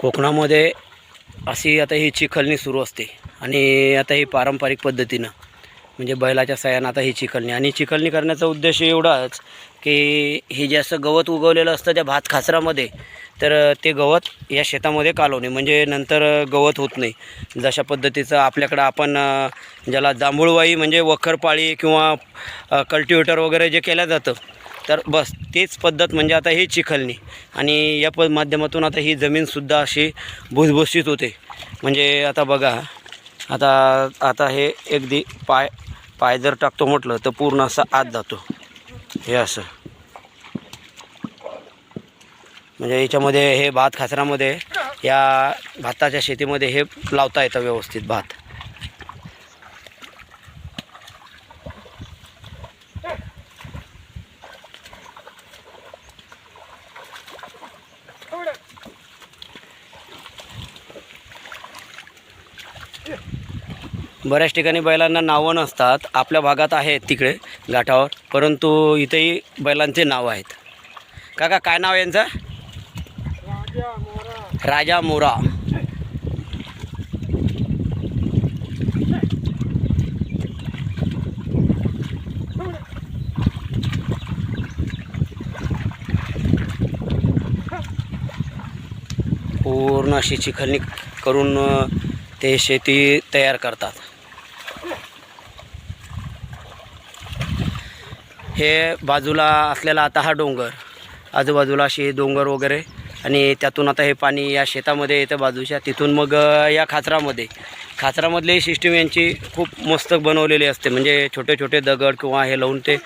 कोकणामध्ये अशी आता ही चिखलणी सुरू असते आणि आता ही पारंपरिक पद्धतीनं म्हणजे बैलाच्या सयानं आता ही चिखलणी. आणि चिखलणी करण्याचा उद्देश एवढाच की हे जे असं गवत उगवलेलं असतं त्या भात खाचरामध्ये तर ते गवत या शेतामध्ये कालवणे म्हणजे नंतर गवत होत नाही. जशा पद्धतीचं आपल्याकडं आपण ज्याला जांभूळवाई म्हणजे वखरपाळी किंवा कल्टिवेटर वगैरे जे केलं जातं तर बस तेच पद्धत म्हणजे आता ही चिखलणी आणि या प माध्यमातून आता ही जमीनसुद्धा अशी भुसभुशीत होते. म्हणजे आता बघा आता आता हे अगदी पाय पाय जर टाकतो म्हटलं तर पूर्ण असा आत जातो. हे असं. म्हणजे याच्यामध्ये हे भात खाचरामध्ये या भाताच्या शेतीमध्ये हे लावता येतं व्यवस्थित भात. बऱ्याच ठिकाणी बैलांना नावं नसतात. आपल्या भागात आहेत तिकडे घाटावर. परंतु इथेही बैलांचे नाव आहेत. काका काय नाव आहे यांचं? राजा मोरा. पूर्ण अशी चिखलणी करून ते शेती तयार करतात. हे बाजूला असलेला आता हा डोंगर आजूबाजूला असे डोंगर वगैरे आणि त्यातून आता हे पाणी या शेतामध्ये येतं बाजूच्या. तिथून मग या खाचरामध्ये खाचरामधली सिस्टीम यांची खूप मस्त बनवलेली असते. म्हणजे छोटे छोटे दगड किंवा हे लावून ते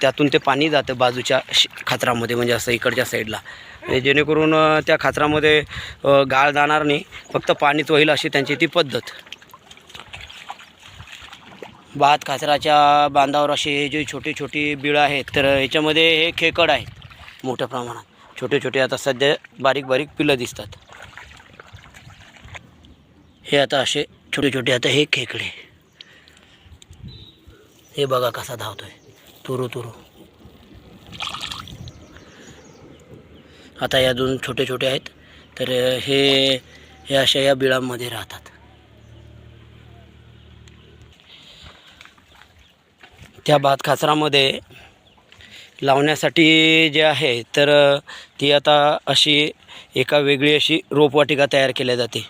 त्यातून ते पाणी जातं बाजूच्या शे खाचरामध्ये म्हणजे असं इकडच्या साईडला. म्हणजे जेणेकरून त्या खाचरामध्ये गाळ जाणार नाही. फक्त पाणीच होईल अशी त्यांची ती पद्धत. भात खाचराच्या बांधावर असे जे छोटी छोटी बिळं आहेत तर याच्यामध्ये हे खेकड आहेत मोठ्या प्रमाणात. छोटे छोटे आता सध्या बारीक बारीक पिलं दिसतात. हे आता असे छोटे छोटे आता हे खेकडे. हे बघा कसा धावतोय. तुरू तुरू आता या दोन छोटे छोटे आहेत. तर हे हे अशा या बिळांमध्ये राहतात. त्या भात खाचरामध्ये लावण्यासाठी जे आहे तर ती आता अशी एका वेगळी अशी रोपवाटिका तयार केल्या जाते.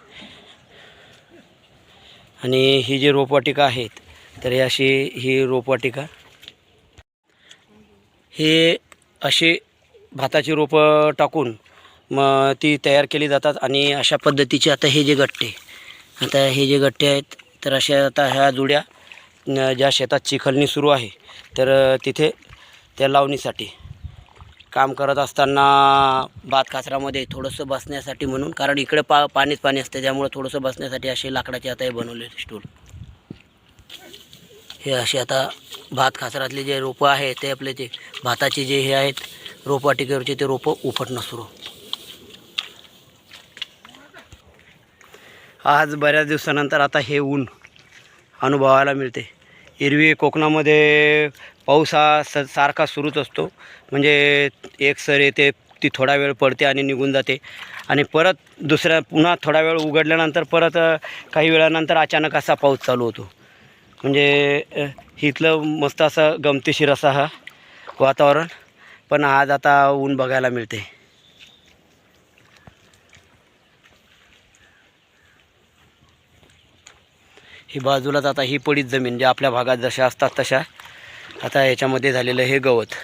आणि ही जी रोपवाटिका आहेत तर ही अशी ही रोपवाटिका हे अशी भाताची रोपं टाकून मग ती तयार केली जातात आणि अशा पद्धतीचे आता हे जे गट्टे आता हे जे गट्टे आहेत तर अशा आता ह्या जुड्या न- ज्या शेतात चिखलणी सुरू आहे तर तिथे त्या लावणीसाठी काम करत असताना भात काचरामध्ये थोडंसं बसण्यासाठी म्हणून कारण इकडे पा पाणीच पाणी असते त्यामुळे थोडंसं बसण्यासाठी असे लाकडाचे आता हे बनवले स्टूल हे असे आता भात खाचरातले जे रोपं आहे ते आपले ते भाताचे जे हे आहेत रोपवाटिकेवरचे ते रोपं उपटणं सुरू. आज बऱ्याच दिवसानंतर आता हे ऊन अनुभवायला मिळते. एरवी कोकणामध्ये पाऊस हा स सारखा सुरूच असतो. म्हणजे एक सर येते ती थोडा वेळ पडते आणि निघून जाते. आणि परत दुसऱ्या पुन्हा थोडा वेळ उघडल्यानंतर परत काही वेळानंतर अचानक असा पाऊस चालू होतो. म्हणजे इथलं मस्त असं गमतीशीर असा हा वातावरण. पण आज आता ऊन बघायला मिळते ही बाजूलाच आता ही पडीत जमीन ज्या आपल्या भागात जशा असतात तशा आता याच्यामध्ये झालेलं हे गवत.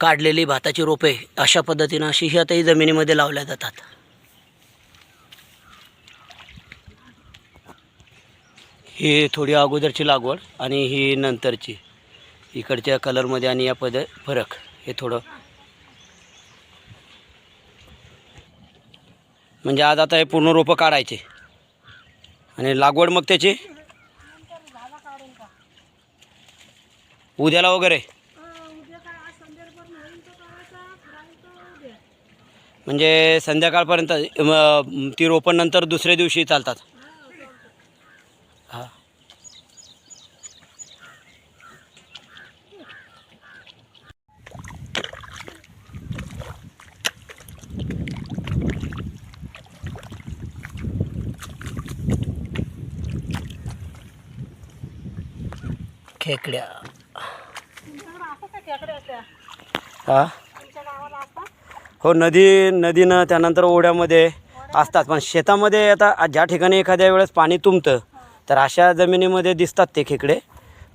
काढलेली भाताची रोपे अशा पद्धतीनं अशी ही आता ही जमिनीमध्ये लावल्या जातात. ही थोडी अगोदरची लागवड आणि ही नंतरची. इकडच्या कलरमध्ये आणि या पद फरक. हे थोडं. म्हणजे आज आता हे पूर्ण रोपं काढायचे. आणि लागवड मग त्याची? उद्याला वगैरे? म्हणजे संध्याकाळपर्यंत ती रोपण नंतर दुसऱ्या दिवशी चालतात. खेकड्या. हा? हो नदी नदीनं त्यानंतर ओढ्यामध्ये असतात. पण शेतामध्ये आता ज्या ठिकाणी एखाद्या वेळेस पाणी तुंबतं तर अशा जमिनीमध्ये दिसतात ते खेकडे.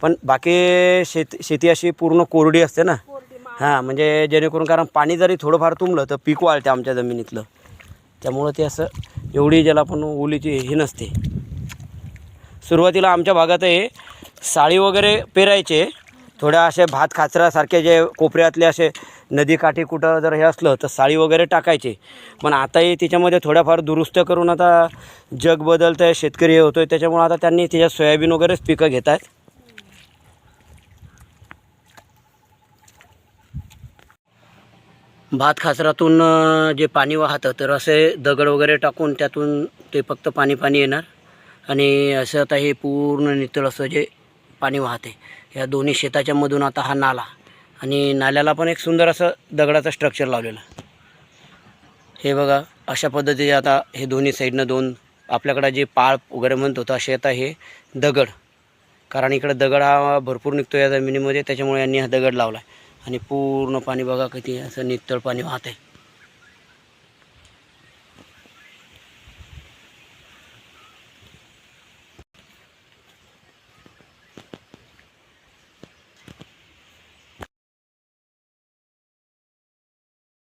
पण बाकी शेत शेती अशी पूर्ण कोरडी असते ना. हां म्हणजे जेणेकरून कारण पाणी जरी थोडंफार तुंबलं तर पीक वाळते आमच्या जमिनीतलं. त्यामुळं ते असं एवढी ज्याला आपण ओलीची हे नसते. सुरुवातीला आमच्या भागात हे साळी वगैरे पेरायचे थोड्या असे भात खाचरासारखे जे कोपऱ्यातले असे नदीकाठी कुठं जर हे असलं तर साळी वगैरे टाकायचे. पण आताही त्याच्यामध्ये थोड्याफार दुरुस्त करून आता जग बदलतं आहे शेतकरी हे होतो आहे त्याच्यामुळं आता त्यांनी त्याच्यात सोयाबीन वगैरेच पिकं घेत आहेत भात खाचरातून जे पाणी वाहतं तर असे दगड वगैरे टाकून त्यातून ते फक्त पाणी पाणी येणार. आणि असं आता हे पूर्ण नितळ असं जे पाणी वाहते. या दोन्ही शेताच्या मधून आता हा नाला आणि नाल्याला पण एक सुंदर असं दगडाचं स्ट्रक्चर लावलेलं. हे बघा अशा पद्धतीचे आता हे दोन्ही साईडनं दोन आपल्याकडं जे पाळ वगैरे म्हणतो होता असे आता हे दगड. कारण इकडं दगड हा भरपूर निघतो या जमिनीमध्ये त्याच्यामुळे यांनी हा दगड लावला आहे आणि पूर्ण पाणी बघा किती असं नितळ पाणी वाहत आहे